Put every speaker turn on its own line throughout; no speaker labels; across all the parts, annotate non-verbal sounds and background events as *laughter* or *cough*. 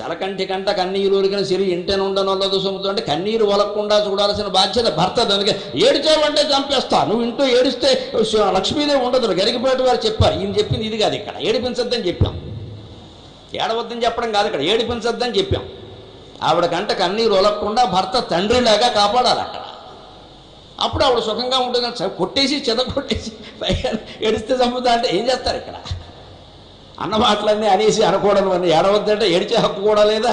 చలకంటి కంట కన్నీరు ఉరికిన సిరి ఇంటెన సొమ్ముతో అంటే కన్నీరు వలకుండా చూడాల్సిన బాధ్యత భర్త అందుకే ఏడిచావంటే చంపేస్తా. నువ్వు ఇంట్లో ఏడిస్తే శ- లక్ష్మీదేవి ఉండదు. గరిగిపోయేట వారు చెప్పారు. ఈయన చెప్పింది ఇది కాదు ఇక్కడ. ఏడిపించొద్దని చెప్పాం. ఏడవద్దని చెప్పడం కాదు ఇక్కడ. ఏడిపించొద్దని చెప్పాం. ఆవిడ కంట కన్నీరు వలకుండా భర్త తండ్రిలాగా కాపాడాలి అక్కడ. అప్పుడు ఆవిడ సుఖంగా ఉంటుంది కొట్టేసి చెద కొట్టేసి ఏడిస్తే చంపుతా అంటే ఏం చేస్తారు ఇక్కడ? అన్న మాటలన్నీ అనేసి అనకూడదు అని ఏడవద్దంటే ఏడిచే హక్కు కూడా లేదా?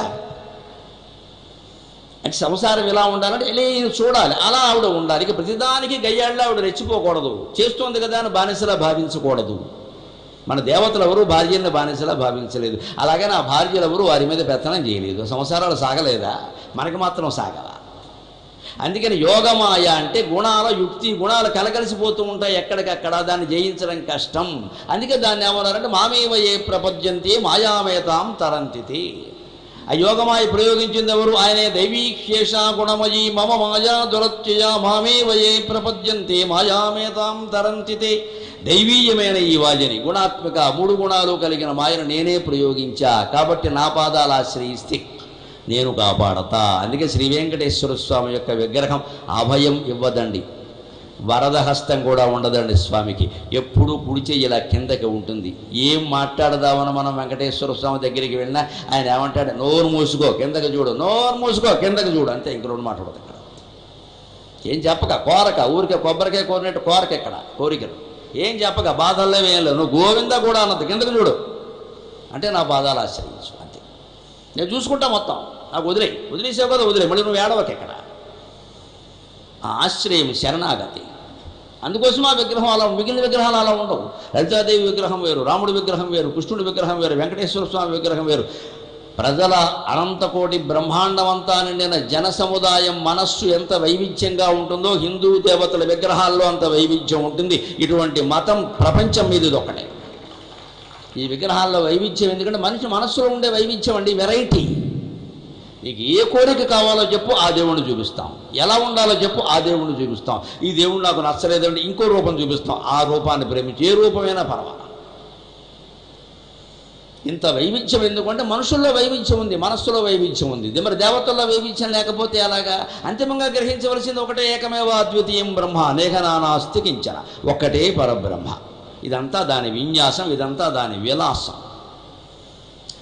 అంటే సంసారం ఇలా ఉండాలంటే ఇలా చూడాలి. అలా ఆవిడ ఉండాలి. ఇక ప్రతిదానికి గయ్యాళ్ళ ఆవిడ రెచ్చిపోకూడదు. చేస్తోంది కదా అని బానిసలా భావించకూడదు. మన దేవతలు ఎవరు భార్యని బానిసలా భావించలేదు. అలాగే నా భార్యలు ఎవరు వారి మీద పెత్తనం చేయలేదు. సంసారాలు సాగలేదా? మనకి మాత్రం సాగలా. అందుకని యోగమాయ అంటే గుణాల యుక్తి గుణాలు కలగలిసిపోతూ ఉంటాయి ఎక్కడికక్కడ. దాన్ని జయించడం కష్టం. అందుకే దాన్ని ఏమన్నారంటే మామేవ ఏ ప్రపద్యంతి మాయామేతాం తరంతితి. ఆ యోగమాయ ప్రయోగించింది ఎవరు? ఆయనే దైవీక్షేష గుణమయీ మమ మాయా దురత్యయ మామేవ ఏ ప్రపద్యంతే మాయామేతాం తరంతితే. దైవీయమైన ఈ వాజని గుణాత్మక మూడు గుణాలు కలిగిన మాయను నేనే ప్రయోగించా. కాబట్టి నా పాదాలు ఆశ్రయిస్తే నేను కాపాడతా. అందుకే శ్రీ వెంకటేశ్వర స్వామి యొక్క విగ్రహం అభయం ఇవ్వదండి. వరద హస్తం కూడా ఉండదండి స్వామికి. ఎప్పుడూ కుడి ఇలా కిందకి ఉంటుంది. ఏం మాట్లాడదామని మనం వెంకటేశ్వర స్వామి దగ్గరికి వెళ్ళినా ఆయన ఏమంటాడు నోరు మూసుకో కిందకి చూడు నోరు మూసుకో కిందకి చూడు. అంతే ఇంక రెండు మాట్లాడదు ఇక్కడ. ఏం చెప్పక కోరక ఊరికే కొబ్బరికాయ కోరినట్టు కోరక ఇక్కడ కోరికలు. ఏం చెప్పక బాధల్లో ఏం నువ్వు గోవింద కూడా అన్నది కిందకి చూడు. అంటే నా బాధలు ఆశ్రయించు అంతే. నేను చూసుకుంటా మొత్తం. నాకు వదిలే వదిలేసావు కదా వదిలే మళ్ళీ నువ్వు ఏడవకి ఎక్కడ ఆశ్రయం శరణాగతి. అందుకోసం ఆ విగ్రహం అలా మిగిలిన విగ్రహాలు అలా ఉండవు. లలితాదేవి విగ్రహం వేరు రాముడి విగ్రహం వేరు కృష్ణుడి విగ్రహం వేరు వెంకటేశ్వర స్వామి విగ్రహం వేరు. ప్రజల అనంతకోటి బ్రహ్మాండమంతా నిండిన జన సముదాయం మనస్సు ఎంత వైవిధ్యంగా ఉంటుందో హిందూ దేవతల విగ్రహాల్లో అంత వైవిధ్యం ఉంటుంది. ఇటువంటి మతం ప్రపంచం మీద ఇది ఒకటే ఈ విగ్రహాల్లో వైవిధ్యం ఎందుకంటే మనిషి మనస్సులో ఉండే వైవిధ్యం అండి వెరైటీ. నీకు ఏ కోరిక కావాలో చెప్పు ఆ దేవుణ్ణి చూపిస్తాం. ఎలా ఉండాలో చెప్పు ఆ దేవుణ్ణి చూపిస్తాం. ఈ దేవుడు నాకు నచ్చలేదండి ఇంకో రూపం చూపిస్తాం. ఆ రూపాన్ని ప్రేమించి ఏ రూపమైనా పర్వాలా ఇంత వైవిధ్యం ఎందుకంటే మనుషుల్లో వైవిధ్యం ఉంది మనస్సులో వైవిధ్యం ఉంది. ఇది మరి దేవతల్లో వైవిధ్యం లేకపోతే ఎలాగా? అంతిమంగా గ్రహించవలసింది ఒకటే ఏకమేవ అద్వితీయం బ్రహ్మ అనేక నానాస్తి కించన ఒక్కటే పరబ్రహ్మ. ఇదంతా దాని విన్యాసం ఇదంతా దాని విలాసం.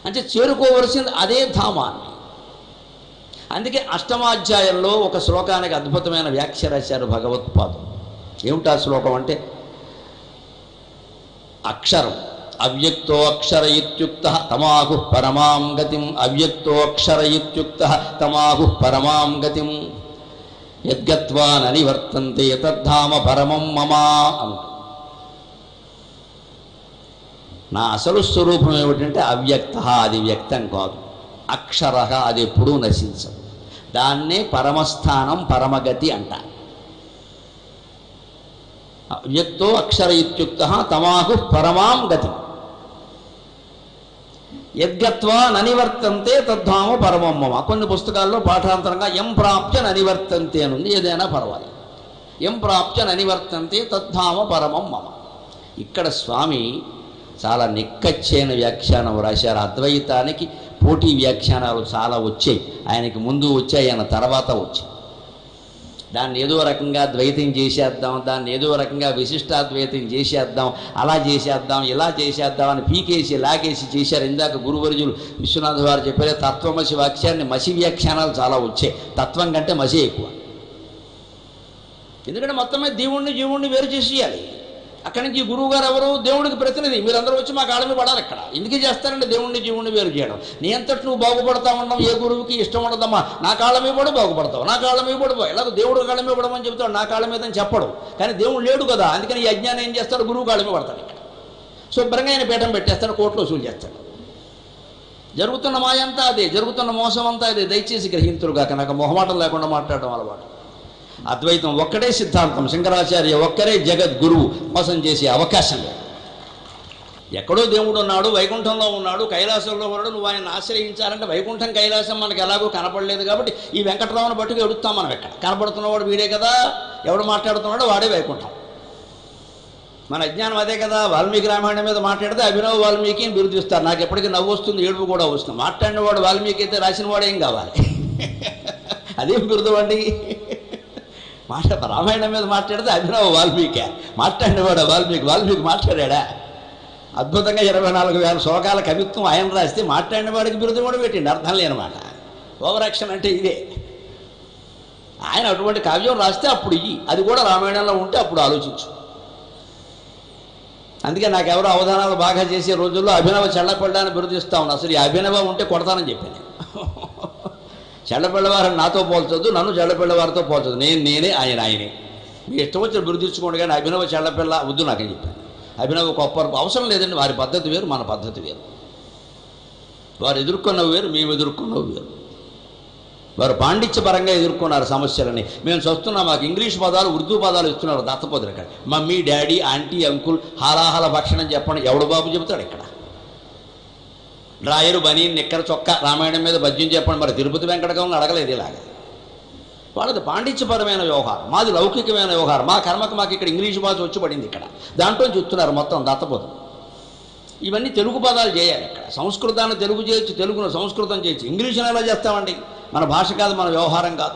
అంటే చేరుకోవలసింది అదే ధామాన్ని. అందుకే అష్టమాధ్యాయంలో ఒక శ్లోకానికి అద్భుతమైన వ్యాఖ్య రాశారు భగవత్పాదం ఏమిటా శ్లోకం అంటే? అక్షరం. అవ్యక్తో అక్షర ఇత్యుక్త తమాహు పరమాం గతిం. అవ్యక్తో అక్షర ఇత్యుక్త తమాహు పరమాం గతిం. యద్గత్వా ననివర్తంతే తద్ధామ పరమం మమా అంటు. నా అసలు స్వరూపం ఏమిటంటే అవ్యక్త అది వ్యక్తం కాదు. అక్షర అది ఎప్పుడూ నశించదు. దాన్నే పరమస్థానం పరమగతి అంట వ్యక్తో అక్షర ఇత్యుక్త తమాహు పరమాం గతి. యద్గత్వా ననివర్తంతే తద్ధామ పరమం మమ. కొన్ని పుస్తకాల్లో పాఠాంతరంగా ఎం ప్రాప్య ననివర్తంతే అని ఉంది ఏదైనా పర్వాలేదు. ఎం ప్రాప్య ననివర్తంతే తద్ధామ పరమం మమ. ఇక్కడ స్వామి చాలా నిక్కచ్చైన వ్యాఖ్యానం రాశారు. అద్వైతానికి పోటీ వ్యాఖ్యానాలు చాలా వచ్చాయి. ఆయనకి ముందు వచ్చాయి ఆయన తర్వాత వచ్చాయి. దాన్ని ఏదో రకంగా ద్వైతం చేసేద్దాం దాన్ని ఏదో రకంగా విశిష్టాద్వైతం చేసేద్దాం అలా చేసేద్దాం ఇలా చేసేద్దాం అని పీకేసి లాగేసి చేశారు. ఇందాక గురువర్జులు విశ్వనాథ్ వారు చెప్పారు తత్వమసి వాక్యాన్ని మసి వ్యాఖ్యానాలు చాలా వచ్చాయి. తత్వం కంటే మసి ఎక్కువ. ఎందుకంటే మొత్తం మీద దేవుణ్ణి జీవుణ్ణి వేరు చేసేయాలి. అక్కడి నుంచి గురువు గారు ఎవరు? దేవుడికి ప్రతినిధి. మీరందరూ వచ్చి మా కాళ్ళ పడాలి అక్కడ. ఎందుకే చేస్తారండి? దేవుణ్ణి జీవుణ్ణి వేరు చేయడం. నీ అంతటి నువ్వు బాగుపడతా ఉండడం ఏ గురువుకి ఇష్టం ఉండదమ్మా? నా కాళ్ళ మీద పడు బాగుపడతావు. నా కాళ్ళ మీద పడు ఎలాగో దేవుడు కాళ్ళ మీద పడమని చెప్తాడు. నా కాళ్ళ మీద అని చెప్పడు. కానీ దేవుడు లేడు కదా. అందుకని ఈ అజ్ఞానం ఏం చేస్తాడు? గురువు కాళ్ళ మీద పడతాడు ఇక్కడ. శుభ్రంగా ఆయన పీఠం పెట్టేస్తాడు కోట్లు వసూలు చేస్తాడు. జరుగుతున్న మాయంతా అదే. జరుగుతున్న మోసం అంతా అదే. దయచేసి గ్రహింతురుగాక నాకు మొహమాటం లేకుండా మాట్లాడడం అలవాటు. అద్వైతం ఒక్కడే సిద్ధాంతం. శంకరాచార్య ఒక్కరే జగద్గురువు మోసం చేసే అవకాశం లేదు. ఎక్కడో దేవుడు ఉన్నాడు వైకుంఠంలో ఉన్నాడు కైలాసంలో ఉన్నాడు నువ్వు ఆయన ఆశ్రయించాలంటే వైకుంఠం కైలాసం మనకు ఎలాగో కనపడలేదు కాబట్టి ఈ వెంకటరావుని బట్టుకు ఎడుస్తాం మనం ఎక్కడ కనపడుతున్నవాడు వీడే కదా ఎవడు మాట్లాడుతున్నాడో వాడే వైకుంఠం. మన అజ్ఞానం అదే కదా వాల్మీకి రామాయణం మీద మాట్లాడితే అభినవ్ వాల్మీకి బిరుదిస్తారు నాకు ఎప్పటికీ నవ్వు వస్తుంది ఏడుపు కూడా వస్తుంది. మాట్లాడిన వాడు వాల్మీకి అయితే రాసిన వాడు ఏం కావాలి? *laughs* అదేం బిరుదు అండి? మాట రామాయణం మీద మాట్లాడితే అభినవ వాల్మీకి. మాట్లాడినవాడు వాల్మీకి వాల్మీకి మాట్లాడా అద్భుతంగా ఇరవై నాలుగు వేల శ్లోకాల కవిత్వం ఆయన రాస్తే మాట్లాడిన వాడికి బిరుదు కూడా పెట్టిండి అర్థం లేనమాట ఓవరాక్షన్ అంటే ఇదే. ఆయన అటువంటి కావ్యం రాస్తే అప్పుడు ఇయ్యి. అది కూడా రామాయణంలో ఉంటే అప్పుడు ఆలోచించు. అందుకే నాకు ఎవరో అవధానాలు బాగా చేసే రోజుల్లో అభినవ చెల్లపడ్డాన్ని బిరుదిస్తా ఉన్నా. అసలు ఈ అభినవ ఉంటే కొడతానని చెప్పాను చెల్లపిల్లవారిని నాతో పోల్చొద్దు నన్ను చెల్లపిల్లవారితో పోల్చొద్దు. నేను నేనే ఆయన ఆయనే. మీ ఇష్టం వచ్చిన బిరుదించుకోండి కానీ అభినవ చెల్లపిల్ల వద్దు నాకని చెప్పాను. అభినవ గొప్ప అవసరం లేదండి వారి పద్ధతి వేరు మన పద్ధతి వేరు. వారు ఎదుర్కొన్నవి వేరు మేము ఎదుర్కొన్నవి వేరు. వారు పాండిత్యపరంగా ఎదుర్కొన్నారు సమస్యలని. మేము చూస్తున్నాం మాకు ఇంగ్లీష్ పదాలు ఉర్దూ పదాలు ఇస్తున్నారు దత్తపదులు ఇక్కడ మమ్మీ డాడీ ఆంటీ అంకుల్ హాలాహల భక్షణం చెప్పండి. ఎవడు బాబు చెబుతాడు ఇక్కడ? డ్రాయరు బనీ నిక్కర చొక్క రామాయణం మీద పద్యం చెప్పండి మరి తిరుపతి వెంకటకంలో అడగలేదు ఇలాగ. వాళ్ళది పాండిత్యపరమైన వ్యవహారం మాది లౌకికమైన వ్యవహారం మా కర్మకు మాకు ఇక్కడ ఇంగ్లీష్ భాష వచ్చి పడింది ఇక్కడ. దాంట్లో చెప్తున్నారు మొత్తం దత్తపదం ఇవన్నీ తెలుగు పదాలు చేయాలి ఇక్కడ. సంస్కృతాన్ని తెలుగు చేయొచ్చు తెలుగును సంస్కృతం చేయొచ్చు. ఇంగ్లీష్ని ఎలా చేస్తామండి? మన భాష కాదు మన వ్యవహారం కాదు.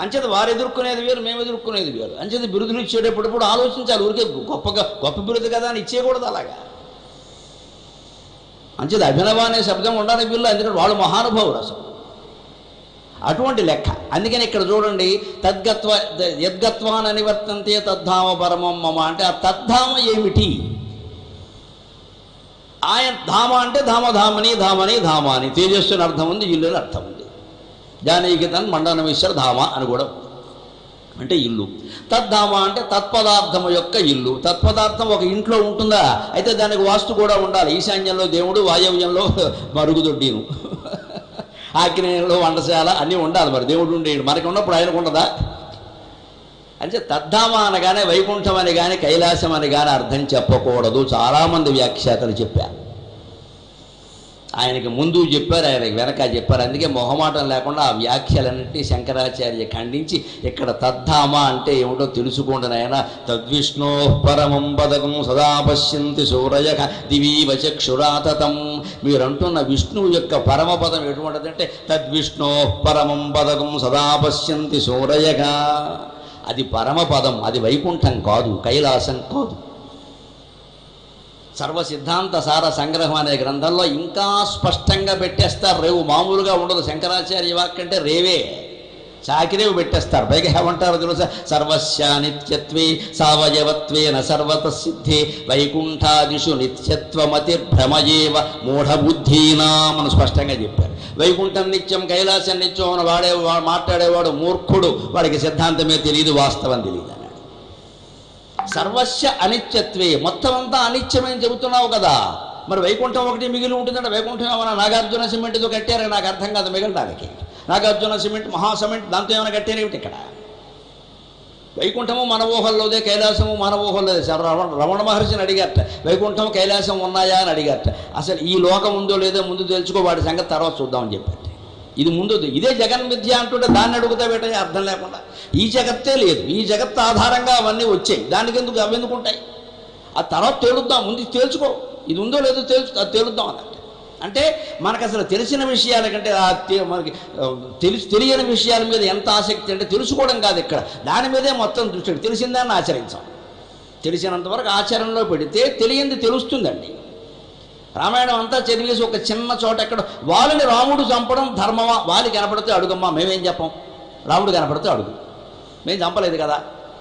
అంచేత వారు ఎదుర్కొనేది వేరు మేము ఎదుర్కొనేది వేరు. అంచేత బిరుదులు ఇచ్చేటప్పుడు ఆలోచించాలి ఊరికే గొప్పగా గొప్ప బిరుదు కదా అని ఇచ్చేయకూడదు అలాగా. అంచేత అభినవ అనే శబ్దం ఉండాలి వీళ్ళు ఎందుకంటే వాళ్ళు మహానుభావులు అసలు. అటువంటి లెక్క. అందుకని ఇక్కడ చూడండి తద్గత్వ యద్గత్వాన్ అనివర్తంతే తద్ధామ పరమం మమ అంటే ఆ తద్ధామ ఏమిటి? ఆయన ధామ అంటే ధామధామని ధామని ధామాని. తేజస్సుని అర్థం ఉంది ఇల్లు అర్థం ఉంది. జానీకి తన్ మండనమేశ్వర ధామ అని కూడా ఉంది. అంటే ఇల్లు. తద్ధామ అంటే తత్పదార్థము యొక్క ఇల్లు. తత్పదార్థం ఒక ఇంట్లో ఉంటుందా? అయితే దానికి వాస్తు కూడా ఉండాలి. ఈశాన్యంలో దేవుడు వాయవ్యంలో మరుగుదొడ్డిను. ఆగ్నేయంలో వంటశాల అన్నీ ఉండాలి మరి. దేవుడు ఉండేది మనకి ఉన్నప్పుడు ఆయనకు ఉండదా? అంటే తద్ధామ అనగానే వైకుంఠం అని కానీ కైలాసం అని కానీ అర్థం చెప్పకూడదు. చాలామంది వ్యాఖ్యాతలు చెప్పారు. ఆయనకి ముందు చెప్పారు ఆయనకి వెనక చెప్పారు. అందుకే మొహమాటం లేకుండా ఆ వ్యాఖ్యలన్నింటినీ శంకరాచార్య ఖండించి ఇక్కడ తద్ధామ అంటే ఏమిటో తెలుసుకోండి నాయన. తద్విష్ణో పరమం పదకం సదా పశ్యంతి సూరయ దివీవచక్షురాతతం మీరు అంటున్న విష్ణువు యొక్క పరమపదం ఎటువంటిదంటే తద్విష్ణో పరమం పదకం సదా పశ్యంతి సూరయగా అది పరమపదం అది వైకుంఠం కాదు కైలాసం కాదు. సర్వ సిద్ధాంత సార సంగ్రహం అనే గ్రంథంలో ఇంకా స్పష్టంగా పెట్టేస్తారు. రేవు మామూలుగా ఉండదు. శంకరాచార్య వాక్ అంటే రేవే. చాకిరేవు పెట్టేస్తారు. పైగా ఏమంటారు తెలుసా? సర్వస్య నిత్యత్వే సావయవత్వేన సర్వత సిద్ధే వైకుంఠాదిషు నిత్యత్వమతి భ్రమయేవ మూఢబుద్ధీనామని స్పష్టంగా చెప్పారు. వైకుంఠం నిత్యం కైలాసం నిత్యం అని వాడే మాట్లాడేవాడు మూర్ఖుడు. వాడికి సిద్ధాంతమే తెలియదు వాస్తవం తెలియదు? సర్వస్య అనిత్యత్వే. మొత్తం అంతా అనిత్యమని చెబుతున్నావు కదా. మరి వైకుంఠం ఒకటి మిగిలి ఉంటుందంటే వైకుంఠం ఏమైనా నాగార్జున సిమెంట్తో కట్టారు? నాకు అర్థం కాదు మిగలడానికి. నాగార్జున సిమెంట్ మహా సిమెంట్ దాంతో ఏమైనా కట్టారు ఏమిటి ఇక్కడ? వైకుంఠము మన ఊహల్లోదే కైలాసము మన ఊహల్లోదే. సార్ రమణ రమణ మహర్షిని అడిగారట. వైకుంఠం కైలాసం ఉన్నాయా అని అడిగారట. అసలు ఈ లోకం ఉందో లేదో ముందు తెలుసుకో వాడి సంగతి తర్వాత చూద్దామని చెప్పారు. ఇది ముందు ఇదే జగన్ మిథ్య అంటుంటే దాన్ని అడుగుతా పెట్టే అర్థం లేకుండా. ఈ జగత్తే లేదు. ఈ జగత్ ఆధారంగా అవన్నీ వచ్చాయి. దానికి ఎందుకు అవి ఎందుకుంటాయి ఆ తర్వాత తేలుద్దాం. ముందు తేల్చుకో. ఇది ఉందో లేదో తేల్చు అది తేలుద్దాం అన్నట్టు. అంటే మనకు అసలు తెలిసిన విషయాల కంటే మనకి తెలుసు తెలిసి తెలియని విషయాల మీద ఎంత ఆసక్తి అంటే తెలుసుకోవడం కాదు ఇక్కడ. దాని మీదే మొత్తం దృష్టి తెలిసిందాన్ని ఆచరించాం. తెలిసినంతవరకు ఆచరణలో పెడితే తెలియంది తెలుస్తుందండి. రామాయణం అంతా చదివేసి ఒక చిన్న చోట ఎక్కడ వాళ్ళని రాముడు చంపడం ధర్మమా? వాళ్ళు కనపడితే అడుగమ్మా మేమేం చెప్పం? రాముడు కనపడితే అడుగు. మేము చంపలేదు కదా.